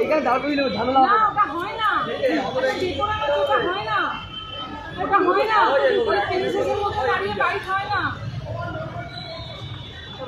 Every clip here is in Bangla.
এখানে দাঁড় করিয়ে ঝামেলা হয় না। হয় না। ওটা হয় না। ওই প্রিন্সেসের মতো দাঁড়িয়ে বাইক হয় না।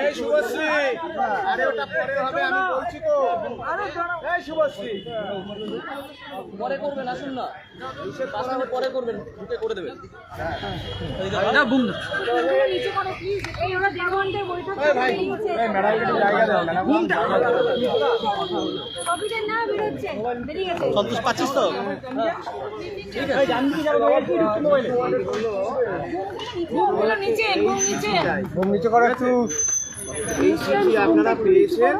এই শুভশ্রী। আরে ওটা হবে আমি শুভশ্রী। পরে করবেন আসুন না। পাঁচ মিনিট পরে করবেন ঢুকে করে দেবেন। না বুম সন্তোষ পাচ্ছিস তো? ঘুমগুলো নিচে ঘুম নিচে। ঘুম করে একটু। আপনারা পেয়েছেন।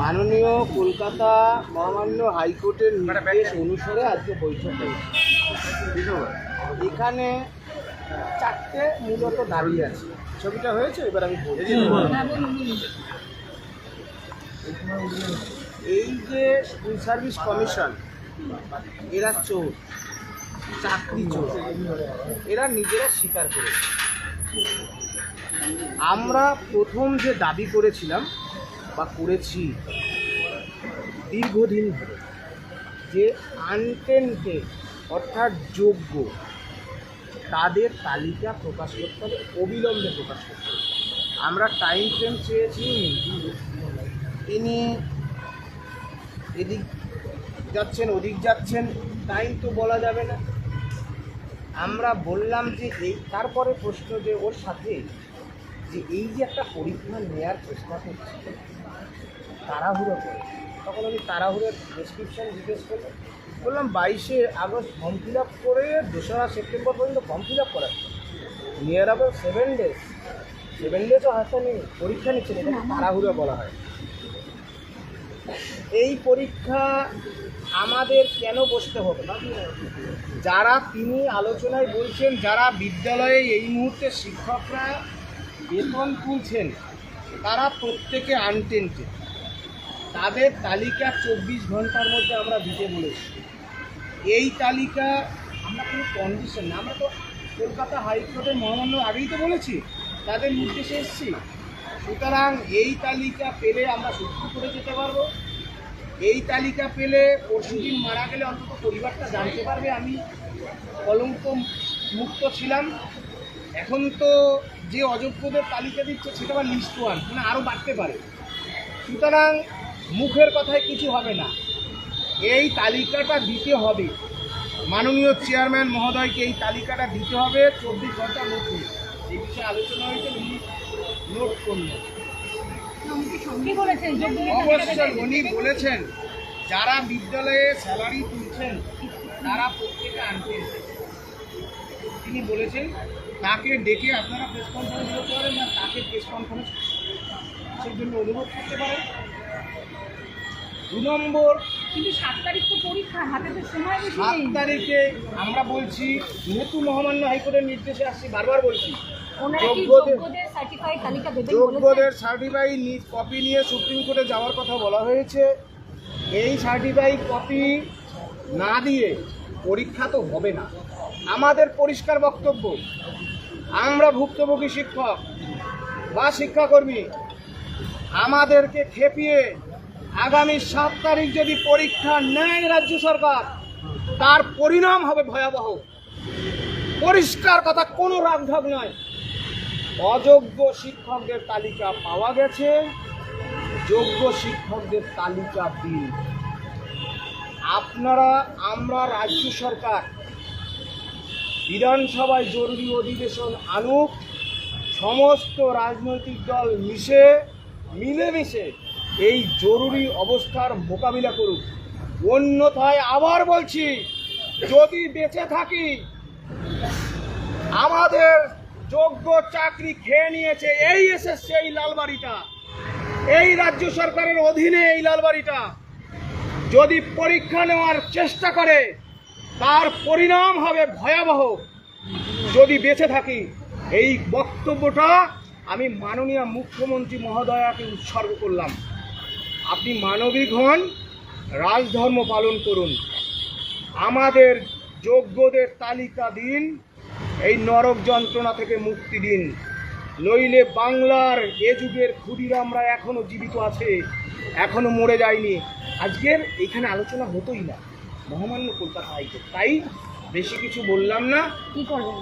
মাননীয় কলকাতা মহামান্য হাইকোর্টের নির্দেশ অনুসারে আজকে বৈঠক এখানে চারটে মূলত দাঁড়িয়ে আছে। ছবিটা হয়েছে? এবার আমি এই যে স্কুল সার্ভিস কমিশন, এরা চোর, চাকরি চোর, এরা নিজেরা স্বীকার করেছে। আমরা প্রথম যে দাবি করেছিলাম বা করেছি। দীর্ঘদিন ধরে যে আনটেন্টেড অর্থাৎ যোগ্য, তাদের তালিকা প্রকাশ করতে হবে, অবিলম্বে প্রকাশ করতে হবে। আমরা টাইম ফ্রেম চেয়েছি তিনি এদিক যাচ্ছেন, ওদিক যাচ্ছেন টাইম তো বলা যাবে না। আমরা বললাম যে এই, তারপরে প্রশ্ন যে ওর সাথে যে এই যে একটা পরীক্ষা নেওয়ার চেষ্টা করছে, তাড়াহুড়ো করে। তখন আমি তাড়াহুড়োর ডেসক্রিপশন জিজ্ঞেস করলাম, বললাম, বাইশে আগস্ট ফর্ম ফিল আপ করে দোসরা সেপ্টেম্বর পর্যন্ত ফর্ম ফিল আপ করা। Near about seven days seven ডেজও নেই, পরীক্ষা নিচ্ছেন এটা তাড়াহুড়ো বলা হয়। এই পরীক্ষা আমাদের কেন বসতে হবে? না যারা তিনি আলোচনায় বলছেন, যারা বিদ্যালয়ে এই মুহূর্তে শিক্ষকরা বেতন তুলছেন তারা প্রত্যেকে আনটেন্টেড তাদের তালিকা চব্বিশ ঘণ্টার মধ্যে আমরা দিতে বলেছি। এই তালিকা আমরা কোনো কন্ডিশন না, আমরা তো কলকাতা হাইকোর্টের মহামান্য আগেই তো বলেছি, তাদের নির্দেশে এসেছি। সুতরাং এই তালিকা পেলে আমরা সত্যি করে যেতে পারব। এই তালিকা পেলে পরশুদিন মারা গেলে অন্তত পরিবারটা জানতে পারবে আমি কলঙ্ক মুক্ত ছিলাম। এখন তো যে অযোগ্যদের তালিকা দিচ্ছে সেটা আবার লিস্ট ওয়ান মানে আরও বাড়তে পারে। সুতরাং মুখের কথায় কিছু হবে না। এই তালিকাটা দিতে হবে। মাননীয় চেয়ারম্যান মহোদয়কে এই তালিকাটা দিতে হবে চব্বিশ ঘণ্টার মধ্যে এই বিষয়ে আলোচনা হয়েছে উনি নোট করলেন। যোগ্য অবশ্যই উনি বলেছেন যারা বিদ্যালয়ে স্যালারি তুলছেন তারা প্রত্যেকে আনতেন তিনি বলেছেন তাকে ডেকে আপনারা প্রেস কনফারেন্স করতে পারেন না তাকে প্রেস কনফারেন্স সেই জন্য অনুরোধ করতে পারেন। দু নম্বর। কিন্তু সাত তারিখ তো পরীক্ষা হাতে তো সময় বেশি সাত তারিখে আমরা বলছি যেহেতু মহামান্য হাইকোর্টের নির্দেশে আসছি বারবার বলছি যোগ্যদের- সার্টিফাইড কপি নিয়ে সুপ্রিম কোর্টে যাওয়ার কথা বলা হয়েছে। এই সার্টিফাইড কপি না দিয়ে পরীক্ষা তো হবে না। আমাদের পরিষ্কার বক্তব্য আমরা ভুক্তভোগী শিক্ষক বা শিক্ষাকর্মী, আমাদেরকে খেপিয়ে আগামী সাত তারিখ যদি পরীক্ষা নেয় রাজ্য সরকার, তার পরিণাম হবে ভয়াবহ। পরিষ্কার কথা, কোনো রাগঢাক নয়। অযোগ্য শিক্ষকদের তালিকা পাওয়া গেছে। যোগ্য শিক্ষকদের তালিকা দিন। আপনারা, আমরা রাজ্য সরকার বিধানসভায় জরুরি অধিবেশন আনুক, সমস্ত রাজনৈতিক দল মিশে, মিলেমিশে এই জরুরি অবস্থার মোকাবিলা করুক। অন্যথায় আবার বলছি, যদি বেঁচে থাকি, আমাদের যোগ্য চাকরি খেয়ে নিয়েছে এই এসেছে এই লালবাড়িটা। এই রাজ্য সরকারের অধীনে এই লালবাড়িটা। যদি পরীক্ষা নেওয়ার চেষ্টা করে তার পরিণাম হবে ভয়াবহ। যদি বেঁচে থাকি, এই বক্তব্যটা আমি মাননীয় মুখ্যমন্ত্রী মহোদয়াকে উৎসর্গ করলাম। আপনি মানবিক হন, রাজধর্ম পালন করুন। আমাদের যোগ্যদের তালিকা দিন, এই নরক যন্ত্রণা থেকে মুক্তি দিন। নইলে বাংলার এ যুগের ক্ষুদিরামরা এখনও জীবিত আছে এখনও মরে যায়নি। আজকের এখানে আলোচনা হতোই না। মহামান্য কলকাতা হাইকোর্ট। তাই বেশি কিছু বললাম না। কি করবেন?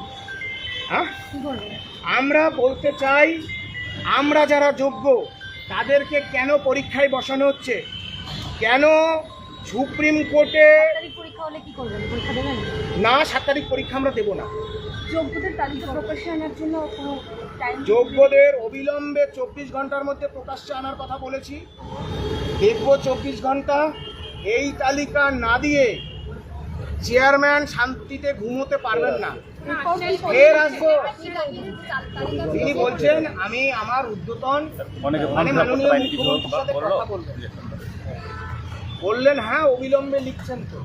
হ্যাঁ? কি করবেন? আমরা বলতে চাই আমরা যারা যোগ্য তাদেরকে কেন পরীক্ষায় বসানো হচ্ছে? কেন সুপ্রিম কোর্টে পরীক্ষা হলে কি করবেন? পরীক্ষা দেবেন? না সাত তারিখ পরীক্ষা আমরা দেবো না। যোগ্যদের তালিকা প্রকাশ্যে আনার জন্য যোগ্যদের অবিলম্বে চব্বিশ ঘণ্টার মধ্যে প্রকাশ্যে আনার কথা বলেছি। দেখব চব্বিশ ঘণ্টা এই তালিকা না দিয়ে চেয়ারম্যান শান্তিতে ঘুমোতে পারবেন না। ফের আসব। তিনি বলছেন আমি আমার উদ্যতন মানে মাননীয় মুখ্যমন্ত্রীর সাথে কথা বলবেন। বললেন হ্যাঁ অবিলম্বে লিখছেন তো।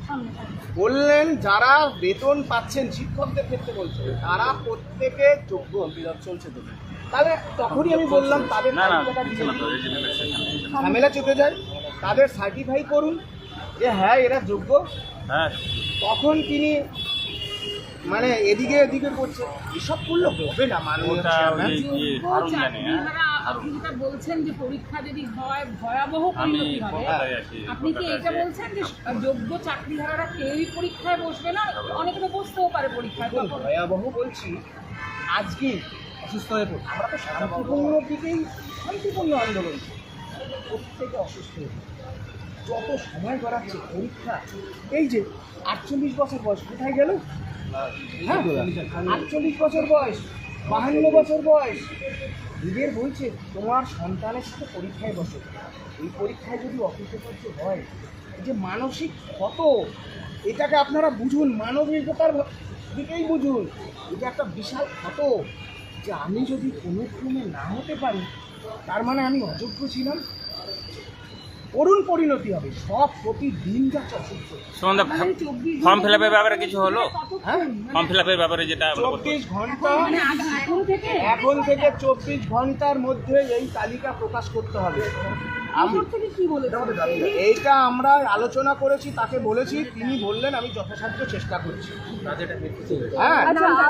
বললেন যারা বেতন পাচ্ছেন শিক্ষকদের ক্ষেত্রে বলছেন তারা প্রত্যেকে যোগ্য চলছে তো। তাহলে তখনই আমি বললাম তাদের। ঝামেলা চেপে যায়। তাদের সার্টিফাই করুন। যে হ্যাঁ এরা যোগ্য। হ্যাঁ। তখন তিনি মানে এদিকে এদিকে করছে। এসব করলে হবে না জানে হ্যাঁ আপনি যেটা বলছেন যে পরীক্ষা যদি হয় ভয়াবহ পরিণতি হবে। আপনি কি এটা বলছেন যে যোগ্য চাকরিহারারা কেউই পরীক্ষায় বসবে না? অনেকে তো বসতেও পারে পরীক্ষায় ভয়াবহ বলছি আজকে অসুস্থ হয়ে পড়ছে। আমরা তো শান্তিপূর্ণ দিকেই শান্তিপূর্ণ আন্দোলন। প্রত্যেকে অসুস্থ হয়ে পড়ছে। যত সময় গড়াচ্ছে, পরীক্ষা, এই যে আটচল্লিশ বছর বয়স, কোথায় গেল? হ্যাঁ আটচল্লিশ বছর বয়স, বাহান্ন বছর বয়স। নিজের বলছে, তোমার সন্তানের সাথে পরীক্ষায় বসো। এই পরীক্ষায় যদি অকৃতকার্য হয় যে মানসিক ক্ষত, এটাকে আপনারা বুঝুন, মানবিকতার দিকেই বুঝুন। এটা একটা বিশাল ক্ষত যে আমি যদি কোনো ক্রমে না হতে পারি, তার মানে আমি অযোগ্য ছিলাম? করুণ পরিণতি হবে। সব প্রতিদিন যাচ্ছে অসুস্থ ফর্ম ফিল আপের ব্যাপারে কিছু হলো? হ্যাঁ? ফর্ম ফিল আপের ব্যাপারে যেটা চব্বিশ ঘণ্টা মানে এখন থেকে চব্বিশ ঘণ্টার মধ্যে এই তালিকা প্রকাশ করতে হবে। এইটা আমরা আলোচনা করেছি তাকে বলেছি তিনি বললেন আমি যথাসাধ্য চেষ্টা করছি। হ্যাঁ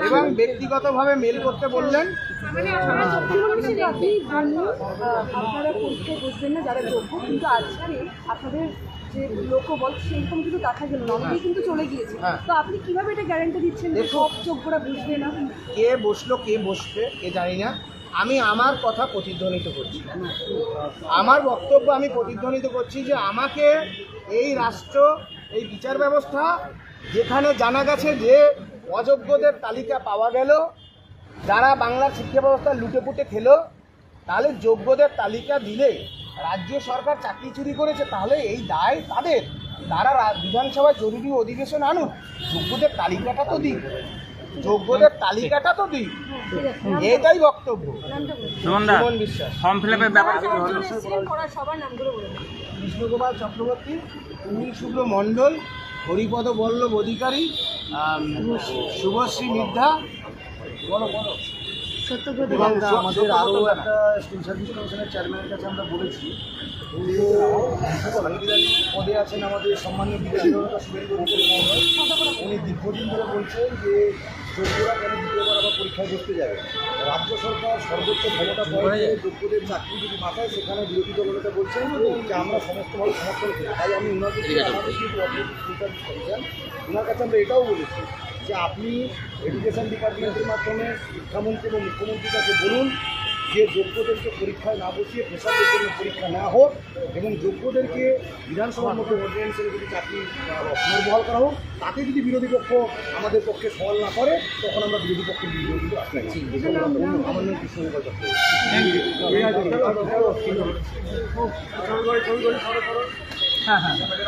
এবং ব্যক্তিগতভাবে মেল করতে বললেন। আপনি আপনারা বসবেন না যারা যোগ্য কিন্তু আজকে আপনাদের যে লোকবল কিন্তু দেখা গেল না। অনেকেই কিন্তু চলে গিয়েছে। হ্যাঁ। তো আপনি কীভাবে এটা গ্যারান্টি দিচ্ছেন যে। সব বসবে না? কে বসল কে বসবে কে জানি না। আমি আমার কথা প্রতিধ্বনিত করছি। আমার বক্তব্য আমি প্রতিধ্বনিত করছি যে আমাকে এই রাষ্ট্র, এই বিচার ব্যবস্থা যেখানে জানা গেছে যে অযোগ্যদের তালিকা পাওয়া গেল, যারা বাংলার শিক্ষা ব্যবস্থা লুটে পুটে খেলো, তাহলে যোগ্যদের তালিকা দিলে রাজ্য সরকার চাকরি চুরি করেছে, তাহলে এই দায় তাদের। তারা বিধানসভায় জরুরি অধিবেশন আনুক, যোগ্যদের তালিকাটা তো দিক। যোগ্যদের তালিকাটা তো দিক। এটাই বক্তব্য। সুমন বিশ্বাস। ফর্ম ফিল আপের ব্যাপারে কৃষ্ণগোপাল চক্রবর্তী সুনীল শুভ্র মণ্ডল হরিপদ বল্লভ অধিকারী শুভশ্রী মিদ্ধা বলো বলো। এবং আমাদের আরও একটা স্কুল সার্ভিস কমিশনের চেয়ারম্যানের কাছে আমরা বলেছি। পদে আছেন আমাদের সম্মানীয় বিধায়ক উনি দীর্ঘদিন ধরে বলছেন যে যোগ্যরা কেন দ্বিতীয়বার আবার পরীক্ষায় বসতে যাবে? রাজ্য সরকার সর্বোচ্চ ক্ষমতা পড়ে যোগ্যদের চাকরি যদি মাথায় সেখানে বিরোধী দলনেতা বলছেন যে আমরা সমস্তভাবে সমর্থন করি। তাই আমি ওনাকে যে আমাদের কিন্তু স্কুল সার্ভিস কমিশন ওনার কাছে আমরা এটাও বলেছি যে আপনি এডুকেশন ডিপার্টমেন্টের মাধ্যমে শিক্ষামন্ত্রী এবং মুখ্যমন্ত্রীর কাছে বলুন যে যোগ্যদেরকে পরীক্ষায় না বসিয়ে পেশাদের জন্য পরীক্ষা না হোক এবং যোগ্যদেরকে বিধানসভার মধ্যে অর্ডিন্যান্সের যদি চাকরি পুনর্বহাল করা হোক তাতে যদি বিরোধী পক্ষ আমাদের পক্ষে সওয়াল না করে তখন আমরা বিরোধী পক্ষের বিরোধী আমার নাম কৃষ্ণ হ্যাঁ হ্যাঁ